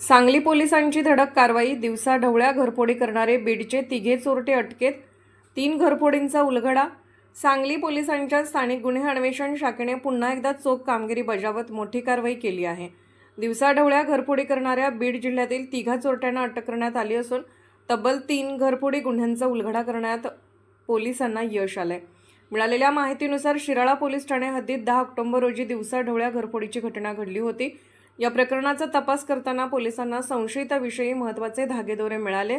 सांगली पोलिसांची धडक कारवाई दिवसा ढवळ्या घरफोडी करणारे बीडचे तिघे चोरटे अटकेत तीन घरफोडींचा उलगडा. सांगली पोलिसांच्या स्थानिक गुन्हे अन्वेषण शाखेने पुन्हा एकदा चोख कामगिरी बजावत मोठी कारवाई केली आहे. दिवसाढवळ्या घरफोडी करणाऱ्या बीड जिल्ह्यातील तिघा चोरट्यांना अटक करण्यात आली असून तब्बल तीन घरफोडी गुन्ह्यांचा उलगडा करण्यात पोलिसांना यश आलंय. मिळालेल्या माहितीनुसार शिराळा पोलीस ठाणे हद्दीत दहा ऑक्टोबर रोजी दिवसाढवळ्या घरफोडीची घटना घडली होती. या प्रकरणाचा तपास करताना पोलिसांना संशयिताविषयी महत्त्वाचे धागेदोरे मिळाले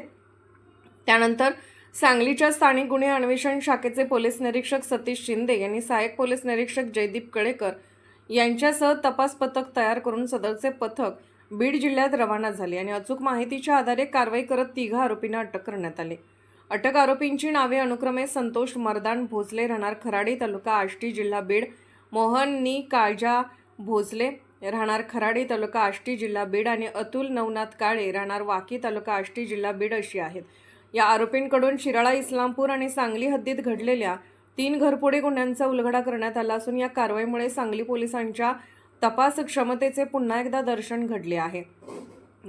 त्यानंतर सांगलीच्या स्थानिक गुन्हे अन्वेषण शाखेचे पोलीस निरीक्षक सतीश शिंदे यांनी सहाय्यक पोलीस निरीक्षक जयदीप कळेकर यांच्यासह तपास पथक तयार करून सदरचे पथक बीड जिल्ह्यात रवाना झाले आणि अचूक माहितीच्या आधारे कारवाई करत तिघा आरोपींना अटक करण्यात आली. अटक आरोपींची नावे अनुक्रमे संतोष मर्दान भोसले राहणार खराडी तालुका आष्टी जिल्हा बीड मोहननी काळजा भोसले राहणार खराडी तालुका आष्टी जिल्हा बीड आणि अतुल नवनाथ काळे राहणार वाकी तालुका आष्टी जिल्हा बीड अशी आहेत. या आरोपींकडून शिराळा इस्लामपूर आणि सांगली हद्दीत घडलेल्या तीन घरफोडी गुन्ह्यांचा उलगडा करण्यात आला असून या कारवाईमुळे सांगली पोलिसांच्या तपास क्षमतेचे पुन्हा एकदा दर्शन घडले आहे.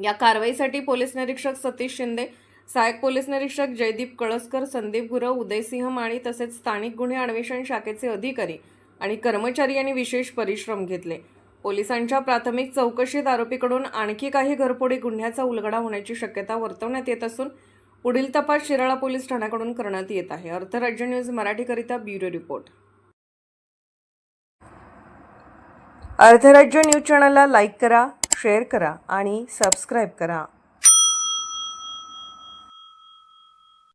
या कारवाईसाठी पोलीस निरीक्षक सतीश शिंदे सहाय्यक पोलीस निरीक्षक जयदीप कळसकर संदीप गुरव उदयसिंह माळी तसेच स्थानिक गुन्हे अन्वेषण शाखेचे अधिकारी आणि कर्मचारी यांनी विशेष परिश्रम घेतले. पोलिसांच्या प्राथमिक चौकशीत आरोपीकडून आणखी काही घरफोडी गुन्ह्याचा उलगडा होण्याची शक्यता वर्तवण्यात येत असून पुढील तपास शिराळा पोलीस ठाण्याकडून करण्यात येत आहे. अर्थराज्य न्यूज मराठीकरिता ब्युरो रिपोर्ट. अर्थराज्य न्यूज चॅनलला लाईक करा शेअर करा आणि सबस्क्राईब करा.